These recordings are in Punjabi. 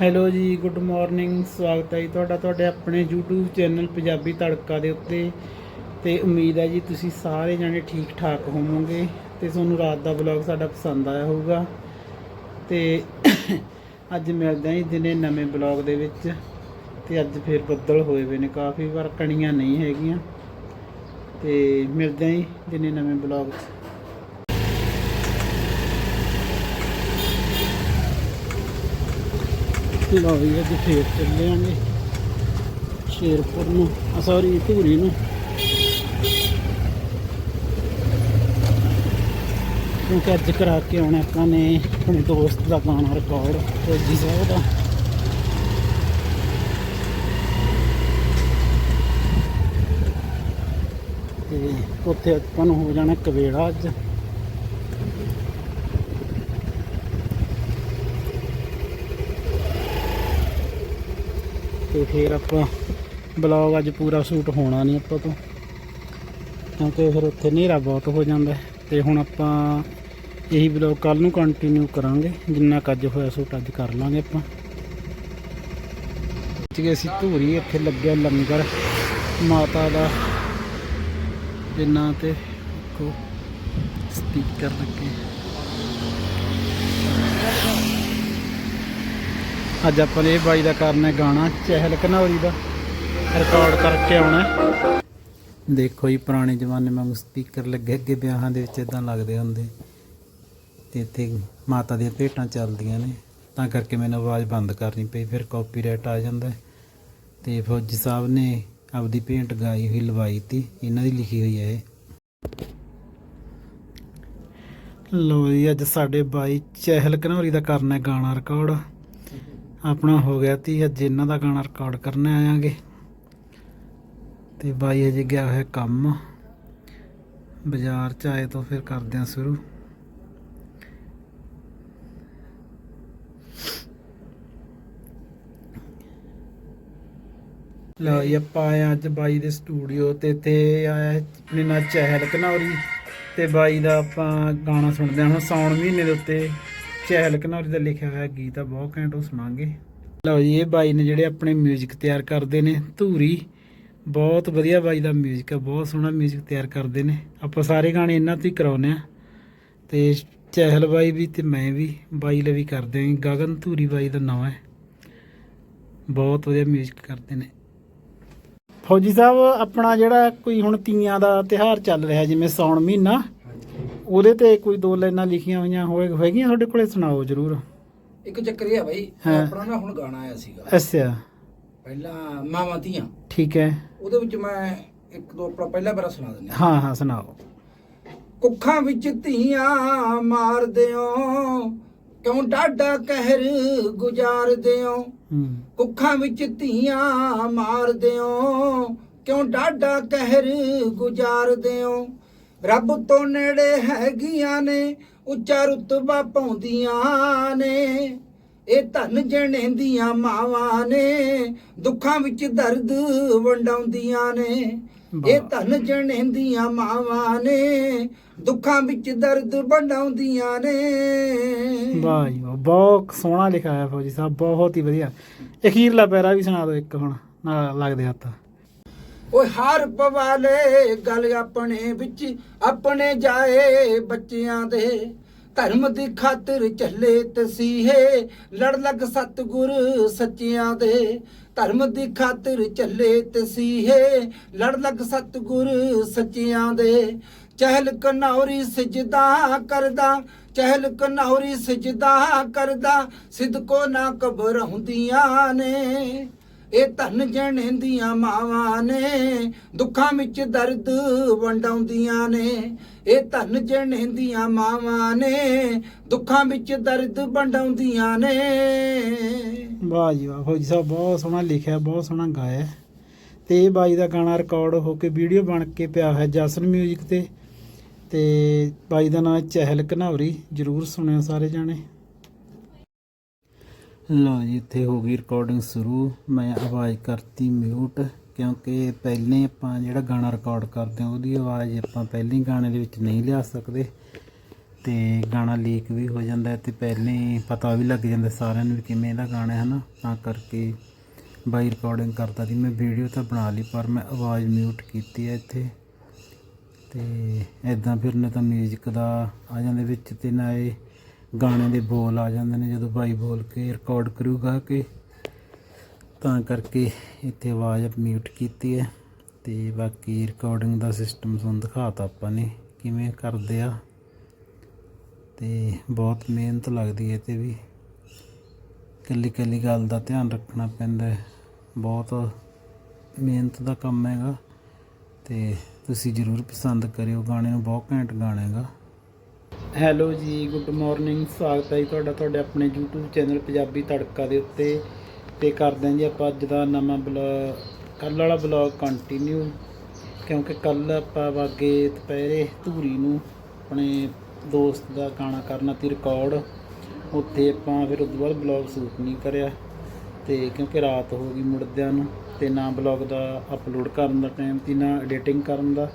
ਹੈਲੋ ਜੀ, ਗੁੱਡ ਮਾਰਨਿੰਗ, ਸਵਾਗਤ ਹੈ ਜੀ ਤੁਹਾਡਾ, ਤੁਹਾਡੇ ਆਪਣੇ YouTube ਚੈਨਲ ਪੰਜਾਬੀ ਤੜਕਾ ਦੇ ਉੱਤੇ। ਤੇ ਉਮੀਦ ਹੈ ਜੀ ਤੁਸੀਂ ਸਾਰੇ ਜਣੇ ਠੀਕ ਠਾਕ ਹੋਵੋਗੇ ਤੇ ਤੁਹਾਨੂੰ ਰਾਤ ਦਾ ਵਲੌਗ ਸਾਡਾ ਪਸੰਦ ਆਇਆ ਹੋਊਗਾ। ਤੇ ਅੱਜ ਮਿਲਦੇ ਹਾਂ ਜੀ ਦਿਨੇ ਨਵੇਂ ਵਲੌਗ ਦੇ ਵਿੱਚ। ਤੇ ਅੱਜ ਫਿਰ ਬੱਦਲ ਹੋਏ ਹੋਏ ਨੇ, ਕਾਫੀ ਵਾਰ ਕਣੀਆਂ ਨਹੀਂ ਹੈਗੀਆਂ। ਤੇ ਮਿਲਦੇ ਹਾਂ ਜੀ ਦਿਨੇ ਨਵੇਂ ਵਲੌਗ 'ਚ। ਲਓ ਜੀ, ਅੱਜ ਫੇਰ ਚੱਲੇ ਸ਼ੇਰਪੁਰ ਨੂੰ। ਆ ਸੌਰੀ ਧੂਰੀ ਨੂੰ। ਕਿਉਂਕਿ ਅੱਜ ਕਰਾ ਕੇ ਆਉਣਾ ਆਪਾਂ ਨੇ ਆਪਣੇ ਦੋਸਤ ਦਾ ਗਾਣਾ ਰਿਕਾਰਡ ਫੌਜੀ ਸਾਹਿਬ ਦਾ। ਤੇ ਉੱਥੇ ਆਪਾਂ ਨੂੰ ਹੋ ਜਾਣਾ ਕਵੇੜਾ ਅੱਜ। ਤੇ ਫਿਰ ਆਪਾਂ ਬਲੌਗ ਅੱਜ ਪੂਰਾ ਸ਼ੂਟ ਹੋਣਾ ਨਹੀਂ ਆਪਾਂ ਤੋਂ। ਕਿਉਂਕਿ ਫਿਰ ਉੱਥੇ ਹਨੇਰਾ ਬਹੁਤ ਹੋ ਜਾਂਦਾ ਹੈ। ਤੇ ਹੁਣ ਆਪਾਂ ਇਹੀ ਬਲੌਗ ਕੱਲ ਨੂੰ ਕੰਟੀਨਿਊ ਕਰਾਂਗੇ। ਜਿੰਨਾ ਕੁ ਅੱਜ ਹੋਇਆ ਸ਼ੂਟ ਅੱਜ ਕਰ ਲਾਂਗੇ ਆਪਾਂ। ਜੀ ਅਸੀਂ ਧੂਰੀ, ਇੱਥੇ ਲੱਗਿਆ ਲੰਗਰ। ਮਾਤਾ ਦਾ ਦੇ ਨਾਂ ਤੇ ਕੋ ਸਪੀਕਰ ਲੱਗੇ। ਅੱਜ ਆਪਾਂ ਨੇ ਇਹ ਬਾਈ ਦਾ ਕਰਨਾ ਗਾਣਾ, ਚਹਿਲ ਘਨੌਰੀ ਦਾ। ਰਿਕਾਰਡ ਕਰਕੇ ਆਉਣਾ ਦੇਖੋ ਜੀ, ਪੁਰਾਣੇ ਜ਼ਮਾਨੇ ਵਾਂਗ ਸਪੀਕਰ ਲੱਗੇ ਅੱਗੇ ਵਿਆਹਾਂ ਦੇ ਵਿੱਚ ਇਦਾਂ ਲੱਗਦੇ ਹੁੰਦੇ। ਤੇ ਇੱਥੇ ਮਾਤਾ ਦੀਆਂ ਭੇਟਾਂ ਚੱਲਦੀਆਂ ਨੇ। ਤਾਂ ਕਰਕੇ ਮੈਨੂੰ ਆਵਾਜ਼ ਬੰਦ ਕਰਨੀ ਪਈ, ਫਿਰ ਕਾਪੀਰਾਈਟ ਆ ਜਾਂਦਾ ਹੈ। ਤੇ ਫੌਜੀ ਸਾਹਿਬ ਨੇ ਆਪਦੀ ਭੇਂਟ ਗਾਈ ਹੋਈ, ਲਵਾਈ ਤੀ। ਇਹਨਾਂ ਦੀ ਲਿਖੀ ਹੋਈ ਹੈ ਇਹ। ਲੋ ਜੀ, ਅੱਜ ਸਾਡੇ ਬਾਈ ਚਹਿਲ ਘਨੌਰੀ ਦਾ ਕਰਨਾ ਗਾਣਾ ਰਿਕਾਰਡ ਆਪਣਾ ਹੋ ਗਿਆ ਤੀ ਅੱਜ ਇਹਨਾਂ ਦਾ ਗਾਣਾ ਰਿਕਾਰਡ ਕਰਨ ਆਵਾਂਗੇ ਤੇ ਬਾਈ ਅਜੇ ਗਿਆ ਹੋਇਆ ਕੰਮ। ਬਾਜ਼ਾਰ ਚ ਆਏ ਤੋਂ ਫਿਰ ਕਰਦੇ ਆ ਸ਼ੁਰੂ। ਲਓ ਜੀ, ਆਪਾਂ ਆਏ ਅੱਜ ਬਾਈ ਦੇ ਸਟੂਡੀਓ ਤੇ ਤੇ ਆਇਆ ਆਪਣੇ ਨਾਲ ਚਹਿਲ ਘਨੌਰੀ ਤੇ ਬਾਈ ਦਾ ਆਪਾਂ ਗਾਣਾ ਸੁਣਦੇ ਹਾਂ ਹੁਣ ਸਾਉਣ ਮਹੀਨੇ ਦੇ ਉੱਤੇ ਚਹਿਲ ਘਨੌਰੀ ਦਾ ਲਿਖਿਆ ਹੋਇਆ ਗੀਤ ਆ ਬਹੁਤ ਘੈਂਟ ਉਹ ਸੁਣਾਂਗੇ ਲਓ ਜੀ ਇਹ ਬਾਈ ਨੇ ਜਿਹੜੇ ਆਪਣੇ 뮤직 ਤਿਆਰ ਕਰਦੇ ਨੇ ਧੂਰੀ ਬਹੁਤ ਵਧੀਆ ਬਾਈ ਦਾ 뮤직 ਆ ਬਹੁਤ ਸੋਹਣਾ 뮤직 ਤਿਆਰ ਕਰਦੇ ਨੇ ਆਪਾਂ ਸਾਰੇ ਗਾਣੇ ਇਹਨਾਂ ਤੋਂ ਹੀ ਕਰਾਉਨੇ ਆ ਤੇ ਚਹਿਲ ਬਾਈ ਵੀ ਤੇ ਮੈਂ ਵੀ ਬਾਈ ਲਈ ਵੀ ਕਰਦੇ ਆਂ ਗਗਨ ਧੂਰੀ ਬਾਈ ਦਾ ਨਾਮ ਹੈ ਬਹੁਤ ਵਧੀਆ 뮤직 ਕਰਦੇ ਨੇ ਫੌਜੀ ਸਾਹਿਬ ਆਪਣਾ ਜਿਹੜਾ ਕੋਈ ਹੁਣ ਤੀਆਂ ਦਾ ਤਿਹਾਰ ਚੱਲ ਰਿਹਾ ਜਿਵੇਂ ਸੌਣ ਮਹੀਨਾ ਉਹਦੇ ਤੇ ਕੋਈ ਦੋ ਲਾਈਨਾਂ ਲਿਖੀਆਂ ਹੋਈਆਂ ਹੋਏ ਹੈਗੀਆਂ ਤੁਹਾਡੇ ਕੋਲੇ? ਸੁਣਾਓ ਜਰੂਰ। ਇੱਕ ਚੱਕਰ ਇਹ ਆ ਬਾਈ ਹਾਂ। ਆਪਣਾ ਨਾ ਹੁਣ ਗਾਣਾ ਆਇਆ ਸੀਗਾ। ਅੱਛਾ। ਪਹਿਲਾਂ ਮਾਵਾਂ ਧੀਆਂ। ਠੀਕ ਹੈ। ਉਹਦੇ ਵਿੱਚ ਮੈਂ ਇੱਕ ਦੋ ਆਪਣਾ ਪਹਿਲਾ ਬਰਾ ਸੁਣਾ ਦਿੰਦਾ। ਹਾਂ ਹਾਂ ਸੁਣਾਓ। ਕੁੱਖਾਂ ਵਿੱਚ ਧੀਆਂ ਮਾਰਦਿਓ ਕਿਉਂ ਡਾਡਾ ਕਹਿਰ ਗੁਜ਼ਾਰਦਿਓ ਹੂੰ। ਕੁੱਖਾਂ ਵਿੱਚ ਧੀਆਂ ਮਾਰਦਿਓ ਕਿਉਂ ਡਾਡਾ ਕਹਿਰ ਗੁਜ਼ਾਰਦਿਓ ਰੱਬ ਤੋਂ ਨੇੜੇ ਹੈਗੀਆਂ ਨੇ ਉੱਚਾ ਰੁਤਬਾ ਪਾਉਂਦੀਆਂ ਨੇ। ਇਹ ਧਨ ਜਣੇ ਦੀਆਂ ਮਾਵਾਂ ਨੇ ਦੁੱਖਾਂ ਵਿੱਚ ਦਰਦ ਵੰਡਾਉਂਦੀਆਂ ਨੇ। ਇਹ। ਧਨ ਜਣੇ ਦੀਆਂ ਮਾਵਾਂ ਨੇ ਦੁੱਖਾਂ ਵਿੱਚ ਦਰਦ ਵੰਡਾਉਂਦੀਆਂ ਨੇ। ਵਾਹ ਜੀ ਵਾਹ ਬਹੁਤ ਸੋਹਣਾ ਲਿਖਿਆ ਹੈ ਫੌਜੀ ਸਾਹਿਬ ਬਹੁਤ ਹੀ ਵਧੀਆ। ਅਖੀਰਲਾ ਪੈਰਾ ਵੀ ਸੁਣਾ ਦਿਓ ਇੱਕ ਹੁਣ ਨਾਲ ਲੱਗਦੇ ਹੱਥ। ਓਏ ਹਰ ਪਵਾਲੇ, ਗੱਲ ਆਪਣੇ ਵਿੱਚ ਆਪਣੇ ਜਾਏ ਬੱਚਿਆਂ ਦੇ। ਧਰਮ ਦੀ ਖਾਤਰ ਚੱਲੇ ਤਸੀਹੇ, ਲੜ ਲਗ ਸਤਗੁਰ ਸੱਚਿਆਂ ਦੇ। ਧਰਮ ਦੀ ਖਾਤਰ ਚੱਲੇ ਤਸੀਹੇ, ਲੜ ਲਗ ਸਤਗੁਰ ਸੱਚਿਆਂ ਦੇ। ਚਹਿਲ ਕਨੌਰੀ ਸਜਦਾ ਕਰਦਾ, ਚਹਿਲ ਕਨੌਰੀ ਸਜਦਾ ਕਰਦਾ, ਸਿੱਧ ਕੋ ਨਾ ਕਬਰ ਹੁੰਦੀਆਂ ਨੇ। ਇਹ ਧਨ ਜਣੇ ਦੀਆਂ ਮਾਵਾਂ ਨੇ, ਦੁੱਖਾਂ ਵਿੱਚ ਦਰਦ ਵੰਡਾਉਂਦੀਆਂ ਨੇ। ਇਹ ਧਨ ਜਣੇ ਦੀਆਂ ਮਾਵਾਂ ਨੇ, ਦੁੱਖਾਂ ਵਿੱਚ ਦਰਦ ਵੰਡਾਉਂਦੀਆਂ ਨੇ। ਵਾਹ ਜੀ ਵਾਹ, ਫੌਜੀ ਸਾਹਿਬ ਬਹੁਤ ਸੋਹਣਾ ਲਿਖਿਆ, ਬਹੁਤ ਸੋਹਣਾ ਗਾਇਆ ਤੇ ਇਹ ਬਾਈ ਦਾ ਗਾਣਾ ਰਿਕਾਰਡ ਹੋ ਕੇ ਵੀਡੀਓ ਬਣ ਕੇ ਪਿਆ ਹੈ ਜਸਨ 뮤직 ਤੇ। ਤੇ ਬਾਈ ਦਾ ਨਾਮ ਚਹਿਲ ਘਨੌਰੀ ਜਰੂਰ ਸੁਣਿਓ ਸਾਰੇ ਜਾਣੇ। ਲਓ ਜੀ, ਇੱਥੇ ਹੋ ਗਈ ਰਿਕਾਰਡਿੰਗ ਸ਼ੁਰੂ। ਮੈਂ ਆਵਾਜ਼ ਕਰਤੀ ਮਿਊਟ ਕਿਉਂਕਿ ਪਹਿਲੇ ਆਪਾਂ ਜਿਹੜਾ ਗਾਣਾ ਰਿਕਾਰਡ ਕਰਦੇ ਹਾਂ, ਉਹਦੀ ਆਵਾਜ਼ ਆਪਾਂ ਪਹਿਲੇ ਗਾਣੇ ਦੇ ਵਿੱਚ ਨਹੀਂ ਲਿਆ ਸਕਦੇ। ਤੇ ਗਾਣਾ ਲੀਕ ਵੀ ਹੋ ਜਾਂਦਾ ਹੈ ਤੇ ਪਹਿਲਾਂ ਪਤਾ ਵੀ ਲੱਗ ਜਾਂਦਾ ਸਾਰਿਆਂ ਨੂੰ ਵੀ ਕਿਵੇਂ ਇਹਦਾ ਗਾਣਾ ਹੈ ਨਾ। ਤਾਂ ਕਰਕੇ ਬਾਈ ਰਿਕਾਰਡਿੰਗ ਕਰਦਾ ਸੀ। ਮੈਂ ਵੀਡੀਓ ਤਾਂ ਬਣਾ ਲਈ, ਪਰ ਮੈਂ ਆਵਾਜ਼ ਮਿਊਟ ਕੀਤੀ ਹੈ ਇੱਥੇ। ਤੇ ਐਦਾਂ ਫਿਰ ਨਾ ਤਾਂ 뮤직 ਦਾ ਆ ਜਾਂਦੇ ਵਿੱਚ ਤੇ ਨਾ ਇਹ ਗਾਣੇ ਦੇ ਬੋਲ ਆ ਜਾਂਦੇ ਨੇ, ਜਦੋਂ ਬਾਈ ਬੋਲ ਕੇ ਰਿਕਾਰਡ ਕਰੂਗਾ ਕਿ ਤਾਂ ਕਰਕੇ ਇੱਥੇ ਆਵਾਜ਼ ਮਿਊਟ ਕੀਤੀ ਹੈ ਤੇ ਬਾਕੀ ਰਿਕਾਰਡਿੰਗ ਦਾ ਸਿਸਟਮ ਤੁਹਾਨੂੰ ਦਿਖਾਤਾ ਆਪਾਂ ਨੇ, ਕਿਵੇਂ ਕਰਦੇ ਆ ਤੇ ਬਹੁਤ ਮਿਹਨਤ ਲੱਗਦੀ ਹੈ ਤੇ ਵੀ। ਕੱਲੀ ਕੱਲੀ ਗੱਲ ਦਾ ਧਿਆਨ ਰੱਖਣਾ ਪੈਂਦਾ ਹੈ, ਬਹੁਤ ਮਿਹਨਤ ਦਾ ਕੰਮ ਹੈਗਾ ਤੇ ਤੁਸੀਂ ਜ਼ਰੂਰ ਪਸੰਦ ਕਰਿਓ, ਗਾਣੇ ਨੂੰ ਬਹੁਤ ਘੈਂਟ ਗਾਣਾ ਹੈਗਾ। ਹੈਲੋ ਜੀ, ਗੁੱਡ ਮਾਰਨਿੰਗ, ਸਵਾਗਤ ਹੈ ਜੀ ਤੁਹਾਡਾ, ਤੁਹਾਡੇ ਆਪਣੇ YouTube ਚੈਨਲ ਪੰਜਾਬੀ ਤੜਕਾ ਦੇ ਉੱਤੇ। ਤੇ ਕਰਦੇ ਹਾਂ ਜੀ ਆਪਾਂ ਅੱਜ ਦਾ ਨਵਾਂ ਬਲੌਗ ਕੱਲ ਵਾਲਾ ਬਲੌਗ ਕੰਟੀਨਿਊ ਕਿਉਂਕਿ ਕੱਲ ਆਪਾਂ ਵਾਗੇ ਦੁਪਹਿਰੇ ਧੂਰੀ ਨੂੰ ਆਪਣੇ ਦੋਸਤ ਦਾ ਗਾਣਾ ਕਰਨਾ ਸੀ ਰਿਕਾਰਡ ਉੱਥੇ ਆਪਾਂ ਫਿਰ ਉਦੋਂ ਬਾਅਦ ਬਲੌਗ ਸ਼ੂਟ ਨਹੀਂ ਕਰਿਆ। ਤੇ ਕਿਉਂਕਿ ਰਾਤ ਹੋ ਗਈ ਮੁੜਦਿਆਂ ਨੂੰ, ਤੇ ਨਾ ਬਲੌਗ ਦਾ ਅਪਲੋਡ ਕਰਨ ਦਾ ਟਾਈਮ ਤੇ ਨਾ ਐਡੀਟਿੰਗ ਕਰਨ ਦਾ।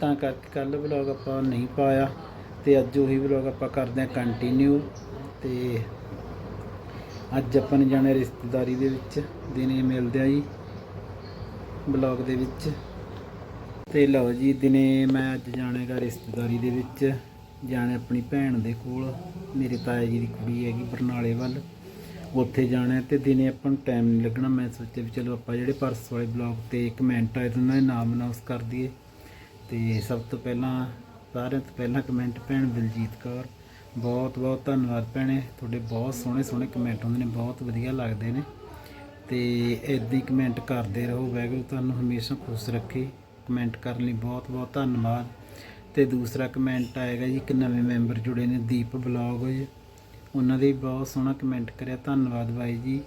ਤਾਂ ਕਰਕੇ ਕੱਲ ਵਲੌਗ ਆਪਾਂ ਨਹੀਂ ਪਾਇਆ ਤੇ ਅੱਜ ਉਹੀ ਵਲੌਗ ਆਪਾਂ ਕਰਦੇ ਹਾਂ ਕੰਟੀਨਿਊ ਤੇ ਅੱਜ ਆਪਾਂ ਨੇ ਜਾਣਾ ਰਿਸ਼ਤੇਦਾਰੀ ਦੇ ਵਿੱਚ, ਦਿਨੇ ਮਿਲਦੇ ਆ ਜੀ ਵਲੌਗ ਦੇ ਵਿੱਚ। ਤੇ ਲਓ ਜੀ, ਦਿਨੇ ਮੈਂ ਅੱਜ ਜਾਣਾਗਾ ਰਿਸ਼ਤੇਦਾਰੀ ਦੇ ਵਿੱਚ, ਜਾਣਾ ਆਪਣੀ ਭੈਣ ਦੇ ਕੋਲ, ਮੇਰੇ ਤਾਇਆ ਜੀ ਦੀ ਕੁੜੀ ਹੈਗੀ ਬਰਨਾਲੇ ਵੱਲ, ਉੱਥੇ ਜਾਣਾ ਹੈ ਤੇ ਦਿਨੇ ਆਪਾਂ ਨੂੰ ਟਾਈਮ ਨਹੀਂ ਲੱਗਣਾ। ਮੈਂ ਸੋਚਿਆ ਵੀ ਚਲੋ ਆਪਾਂ ਜਿਹੜੇ ਪਰਸ ਵਾਲੇ ਬਲੌਗ ਤੇ ਕਮੈਂਟ ਆਏ ਤੇ ਉਹਨਾਂ ਦੇ ਨਾਮ ਅਨਾਉਂਸ ਕਰ ਦਈਏ। ਤੇ ਸਭ ਤੋਂ ਪਹਿਲਾਂ, ਸਾਰਿਆਂ ਤੋਂ ਪਹਿਲਾਂ ਕਮੈਂਟ ਭੈਣ ਬਲਜੀਤ ਕੌਰ, ਬਹੁਤ ਬਹੁਤ ਧੰਨਵਾਦ ਭੈਣੇ, ਤੁਹਾਡੇ ਬਹੁਤ ਸੋਹਣੇ ਸੋਹਣੇ ਕਮੈਂਟ ਹੁੰਦੇ ਨੇ, ਬਹੁਤ ਵਧੀਆ ਲੱਗਦੇ ਨੇ। ਤੇ ਇਦਾਂ ਹੀ ਕਮੈਂਟ ਕਰਦੇ ਰਹੋ, ਵਾਹਿਗੁਰੂ ਤੁਹਾਨੂੰ ਹਮੇਸ਼ਾ ਖੁਸ਼ ਰੱਖੇ। ਕਮੈਂਟ ਕਰਨ ਲਈ ਬਹੁਤ ਬਹੁਤ ਧੰਨਵਾਦ। ਤੇ ਦੂਸਰਾ ਕਮੈਂਟ ਆਏਗਾ ਜੀ, ਇੱਕ ਨਵੇਂ ਮੈਂਬਰ ਜੁੜੇ ਨੇ, ਦੀਪ ਬਲੌਗ ਜੀ। ਉਹਨਾਂ ਦੇ ਬਹੁਤ ਸੋਹਣਾ ਕਮੈਂਟ ਕਰਿਆ, ਧੰਨਵਾਦ ਬਾਈ ਜੀ।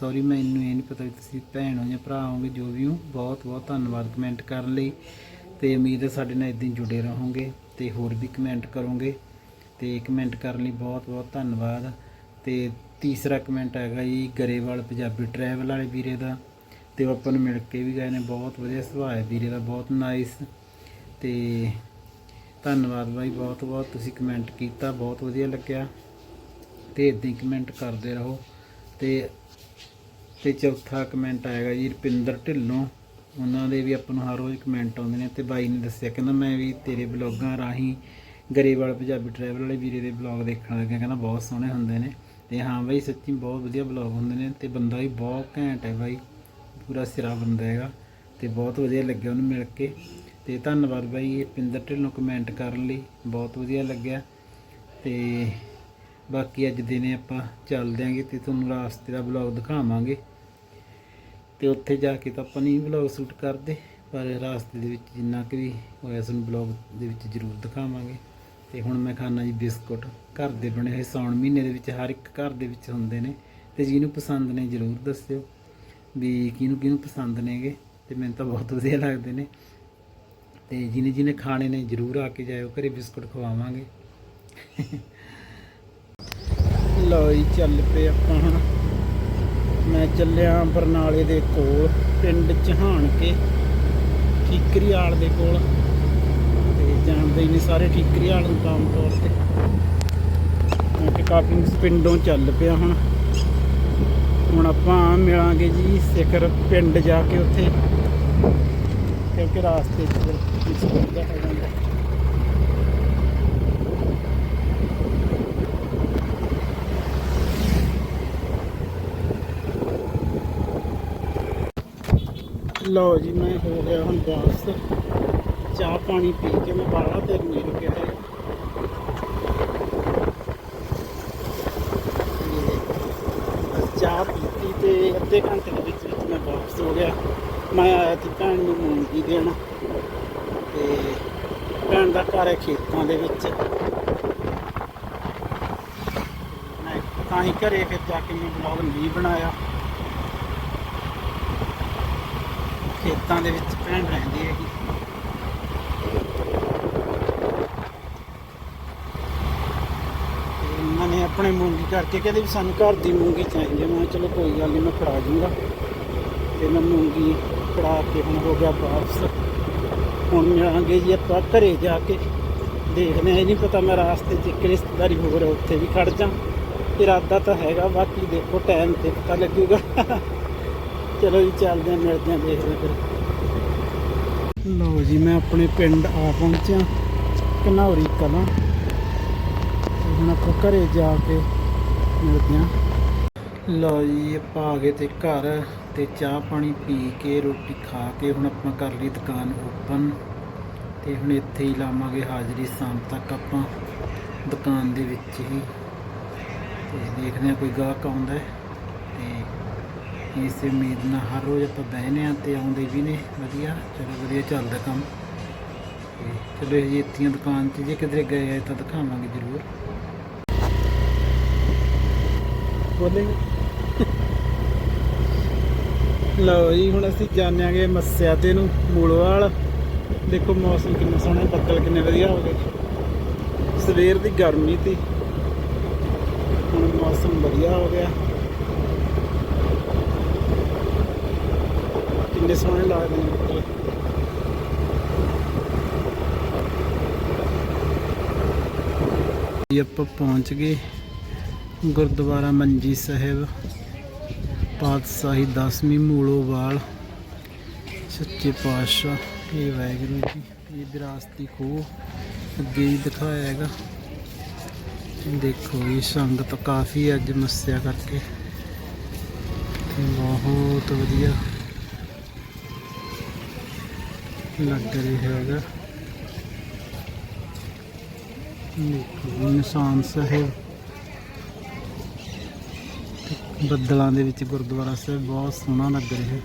ਸੌਰੀ ਮੈਨੂੰ ਇਹ ਨਹੀਂ ਪਤਾ ਵੀ ਤੁਸੀਂ ਭੈਣ ਹੋ ਜਾਂ ਭਰਾ ਹੋਗੇ ਜੋ ਵੀ ਹੋ, ਬਹੁਤ ਬਹੁਤ ਧੰਨਵਾਦ ਕਮੈਂਟ ਕਰਨ ਲਈ। ਤੇ ਉਮੀਦ ਹੈ ਸਾਡੇ ਨਾਲ ਇਦਾਂ ਹੀ ਜੁੜੇ ਰਹੋਗੇ ਤੇ ਹੋਰ ਵੀ ਕਮੈਂਟ ਕਰੋਗੇ। ਤੇ ਕਮੈਂਟ ਕਰਨ ਲਈ ਬਹੁਤ ਬਹੁਤ ਧੰਨਵਾਦ। ਤੇ ਤੀਸਰਾ ਕਮੈਂਟ ਹੈਗਾ ਜੀ, ਗਰੇਵਾਲ ਪੰਜਾਬੀ ਟਰੈਵਲ ਵਾਲੇ ਵੀਰੇ ਦਾ। ਤੇ ਉਹ ਆਪਾਂ ਨੂੰ ਮਿਲ ਕੇ ਵੀ ਗਏ ਨੇ, ਬਹੁਤ ਵਧੀਆ ਸੁਭਾਅ ਹੈ ਵੀਰੇ ਦਾ, ਬਹੁਤ ਨਾਈਸ ਤੇ ਧੰਨਵਾਦ ਬਾਈ, ਬਹੁਤ ਬਹੁਤ ਤੁਸੀਂ ਕਮੈਂਟ ਕੀਤਾ, ਬਹੁਤ ਵਧੀਆ ਲੱਗਿਆ। ਤੇ ਇਦਾਂ ਹੀ ਕਮੈਂਟ ਕਰਦੇ ਰਹੋ। ਤੇ ਤੇ ਚੌਥਾ ਕਮੈਂਟ ਆਏਗਾ ਜੀ, ਰੁਪਿੰਦਰ ਢਿੱਲੋਂ। ਉਹਨਾਂ ਦੇ ਵੀ ਆਪਾਂ ਨੂੰ ਹਰ ਰੋਜ਼ ਕਮੈਂਟ ਆਉਂਦੇ ਨੇ ਤੇ ਬਾਈ ਨੇ ਦੱਸਿਆ, ਕਹਿੰਦਾ ਮੈਂ ਵੀ ਤੇਰੇ ਬਲੌਗਾਂ ਰਾਹੀਂ ਗਰੇਵਾਲ ਪੰਜਾਬੀ ਟਰੈਵਲ ਵਾਲੇ ਵੀਰੇ ਦੇ ਬਲੌਗ ਦੇਖਣ ਲੱਗਿਆ, ਕਹਿੰਦਾ ਬਹੁਤ ਸੋਹਣੇ ਹੁੰਦੇ ਨੇ ਤੇ ਹਾਂ ਬਾਈ ਸੱਚੀ ਬਹੁਤ ਵਧੀਆ ਬਲੌਗ ਹੁੰਦੇ ਨੇ ਤੇ ਬੰਦਾ ਵੀ ਬਹੁਤ ਘੈਂਟ ਹੈ ਬਾਈ, ਪੂਰਾ ਸਿਰਾ ਬੰਦਾ ਹੈਗਾ ਤੇ ਬਹੁਤ ਵਧੀਆ ਲੱਗਿਆ ਉਹਨੂੰ ਮਿਲ ਕੇ ਤੇ ਧੰਨਵਾਦ ਬਾਈ ਰੁਪਿੰਦਰ ਢਿੱਲੋਂ ਕਮੈਂਟ ਕਰਨ ਲਈ, ਬਹੁਤ ਵਧੀਆ ਲੱਗਿਆ ਤੇ ਬਾਕੀ ਅੱਜ ਦਿਨੇ ਆਪਾਂ ਚੱਲਦੇ ਆਂਗੇ ਤੇ ਤੁਹਾਨੂੰ ਰਾਸਤੇ ਦਾ ਬਲੌਗ ਦਿਖਾਵਾਂਗੇ। ਤੇ ਉੱਥੇ ਜਾ ਕੇ ਤਾਂ ਆਪਾਂ ਨਹੀਂ ਬਲੌਗ ਸ਼ੂਟ ਕਰਦੇ, ਪਰ ਰਾਸਤੇ ਦੇ ਵਿੱਚ ਜਿੰਨਾ ਕੁ ਵੀ ਹੋਇਆ ਸਾਨੂੰ ਬਲੌਗ ਦੇ ਵਿੱਚ ਜ਼ਰੂਰ ਦਿਖਾਵਾਂਗੇ। ਤੇ ਹੁਣ ਮੈਂ ਖਾਣਾ ਜੀ ਬਿਸਕੁਟ। ਘਰ ਦੇ ਬਣੇ ਹੋਏ ਸਾਉਣ ਮਹੀਨੇ ਦੇ ਵਿੱਚ ਹਰ ਇੱਕ ਘਰ ਦੇ ਵਿੱਚ ਹੁੰਦੇ ਨੇ। ਤੇ ਜਿਹਨੂੰ ਪਸੰਦ ਨੇ ਜ਼ਰੂਰ ਦੱਸਿਓ ਵੀ ਕਿਹਨੂੰ ਕਿਹਨੂੰ ਪਸੰਦ ਨੇਗੇ। ਤੇ ਮੈਨੂੰ ਤਾਂ ਬਹੁਤ ਵਧੀਆ ਲੱਗਦੇ ਨੇ। ਤੇ ਜਿਹਨੇ ਜਿਹਨੇ ਖਾਣੇ ਨੇ ਜ਼ਰੂਰ ਆ ਕੇ ਜਾਇਓ, ਘਰੇ ਬਿਸਕੁਟ ਖਵਾਵਾਂਗੇ। ਲਓ ਜੀ, ਚੱਲ ਪਏ ਆਪਾਂ ਹੁਣ। ਮੈਂ ਚੱਲਿਆ ਬਰਨਾਲੇ ਦੇ ਕੋਲ, ਪਿੰਡ ਚਹਾਣ ਕੇ ਠੀਕਰੀਆਲ ਦੇ ਕੋਲ। ਤੇ ਜਾਣਦੇ ਹੀ ਨੇ ਸਾਰੇ ਠੀਕਰੀਆਲ ਨੂੰ ਆਮ ਤੌਰ ਤੇ। ਮੈਂ ਕਿ ਕਾਫੀ ਪਿੰਡੋਂ ਚੱਲ ਪਿਆ ਹੁਣ। ਹੁਣ ਆਪਾਂ ਮਿਲਾਂਗੇ ਜੀ ਸਿਖਰ ਪਿੰਡ ਜਾ ਕੇ ਉੱਥੇ। ਕਿਉਂਕਿ ਰਾਸਤੇ 'ਚ ਫਿਰ ਕੁਝ ਬੰਦਾ ਲਓ ਜੀ, ਮੈਂ ਹੋ ਗਿਆ ਹੁਣ ਵਾਪਸ। ਚਾਹ ਪਾਣੀ ਪੀ ਕੇ ਮੈਂ ਬਾਹਲਾ ਦੇਰ ਨਹੀਂ ਰੁਕਿਆ ਹੈ ਬਸ ਚਾਹ ਪੀਤੀ ਤੇ ਅੱਧੇ ਘੰਟੇ ਦੇ ਵਿੱਚ ਵਿੱਚ ਮੈਂ ਵਾਪਸ ਹੋ ਗਿਆ। ਮੈਂ ਆਇਆ ਸੀ ਭੈਣ ਨੂੰ ਮੂੰਗੀ ਦੇਣ ਤੇ ਭੈਣ ਦਾ ਘਰ ਹੈ ਖੇਤਾਂ ਦੇ ਵਿੱਚ। ਮੈਂ ਤਾਂ ਹੀ ਘਰੇ ਫਿਰ ਜਾ ਕੇ ਮੈਂ ਵਲੌਗ ਨਹੀਂ ਬਣਾਇਆ। ਖੇਤਾਂ ਦੇ ਵਿੱਚ ਭੈਣ ਰਹਿੰਦੀ ਹੈਗੀ। ਉਹਨਾਂ ਨੇ ਆਪਣੇ ਮੂੰਗੀ ਕਰਕੇ ਕਹਿੰਦੇ ਵੀ ਸਾਨੂੰ ਘਰ ਦੀ ਮੂੰਗੀ ਚਾਹੀਦੀ ਹੈ ਮੈਂ ਕਿਹਾ ਚਲੋ ਕੋਈ ਗੱਲ ਨਹੀਂ ਮੈਂ ਫੜਾ ਜੂੰਗਾ ਤੇ ਮੈਂ ਮੂੰਗੀ ਫੜਾ ਕੇ ਹੁਣ ਹੋ ਗਿਆ ਵਾਪਸ। ਹੁਣ ਮਿਲਾਂਗੇ ਜੀ ਆਪਾਂ ਘਰੇ ਜਾ ਕੇ ਦੇਖਦੇ ਆ ਇਹ ਨਹੀਂ ਪਤਾ ਮੈਂ ਰਾਸਤੇ 'ਚ ਇੱਕ ਰਿਸ਼ਤੇਦਾਰੀ ਹੋਰ ਆ, ਉੱਥੇ ਵੀ ਖੜ ਜਾ ਇਰਾਦਾ ਤਾਂ ਹੈਗਾ ਬਾਕੀ ਦੇਖੋ ਟਾਈਮ ਤੇ ਪਤਾ ਲੱਗੂਗਾ। ਚਲੋ ਜੀ, ਚੱਲਦੇ ਆ ਮਿਲਦੇ ਆ ਦੇਖਦੇ ਆ ਫਿਰ। ਲਓ ਜੀ, ਮੈਂ ਆਪਣੇ ਪਿੰਡ ਆ ਪਹੁੰਚਿਆ, ਘਨੌਰੀ ਕਲਾਂ। ਹੁਣ ਆਪਾਂ ਘਰੇ ਜਾ ਕੇ ਮਿਲਦੇ ਆ ਲਓ ਜੀ, ਆਪਾਂ ਆ ਗਏ ਤੇ ਘਰ ਤੇ ਚਾਹ ਪਾਣੀ ਪੀ ਕੇ, ਰੋਟੀ ਖਾ ਕੇ ਹੁਣ ਆਪਾਂ ਕਰ ਲਈ ਦੁਕਾਨ ਓਪਨ। ਤੇ ਹੁਣ ਇੱਥੇ ਹੀ ਲਾਵਾਂਗੇ ਹਾਜ਼ਰੀ, ਸ਼ਾਮ ਤੱਕ ਆਪਾਂ ਦੁਕਾਨ ਦੇ ਵਿੱਚ ਹੀ। ਤੇ ਦੇਖਦੇ ਹਾਂ ਕੋਈ ਗਾਹਕ ਆਉਂਦਾ ਹੈ ਤੇ ਇਸੇ ਉਮੀਦ ਨਾਲ ਹਰ ਰੋਜ਼ ਆਪਾਂ ਬਹਿਨੇ ਆ ਤੇ ਆਉਂਦੇ ਵੀ ਨੇ। ਵਧੀਆ, ਚਲੋ ਵਧੀਆ ਚੱਲਦਾ ਕੰਮ। ਤੇ ਚਲੋ ਜੀ, ਇੱਥੀਆਂ ਦੁਕਾਨ 'ਚ ਜੇ ਕਿਧਰੇ ਗਏ ਆ ਤਾਂ ਦਿਖਾਵਾਂਗੇ ਜ਼ਰੂਰ। ਬੋਲੇ। ਲਓ ਜੀ, ਹੁਣ ਅਸੀਂ ਜਾਣਾਂਗੇ ਮੱਸਿਆ ਤੇ ਨੂੰ, ਮੂਲਵਾਲ। ਦੇਖੋ ਮੌਸਮ ਕਿੰਨਾ ਸੋਹਣਾ ਬੱਦਲ ਕਿੰਨੇ ਵਧੀਆ ਹੋ ਗਏ। ਸਵੇਰ ਦੀ ਗਰਮੀ ਸੀ। ਹੁਣ ਮੌਸਮ ਵਧੀਆ ਹੋ ਗਿਆ। ਕਿੰਨੇ ਸੋਹਣੇ ਲੱਗਦੇ ਨੇ। ਜੀ ਆਪਾਂ ਪਹੁੰਚ ਗਏ ਗੁਰਦੁਆਰਾ ਮੰਜੀ ਸਾਹਿਬ, ਪਾਤਸ਼ਾਹੀ ਦਸਵੀਂ ਮੂਲੋਵਾਲ ਸੱਚੇ ਪਾਤਸ਼ਾਹ, ਇਹ ਵਾਹਿਗੁਰੂ ਜੀ, ਇਹ ਵਿਰਾਸਤੀ ਖੂਹ, ਅੱਗੇ ਹੀ ਦਿਖਾਇਆ ਹੈਗਾ। ਦੇਖੋ ਇਹ ਸੰਗਤ ਕਾਫੀ ਅੱਜ ਮੱਸਿਆ ਕਰਕੇ। ਤੇ ਬਹੁਤ ਵਧੀਆ। ਲੱਗ ਰਿਹਾ ਹੈਗਾ। ਦੇਖੋ ਨਿਸ਼ਾਨ ਸਾਹਿਬ। ਬੱਦਲਾਂ ਦੇ ਵਿੱਚ ਗੁਰਦੁਆਰਾ ਸਾਹਿਬ ਬਹੁਤ ਸੋਹਣਾ ਲੱਗ ਰਿਹਾ। ਹੈ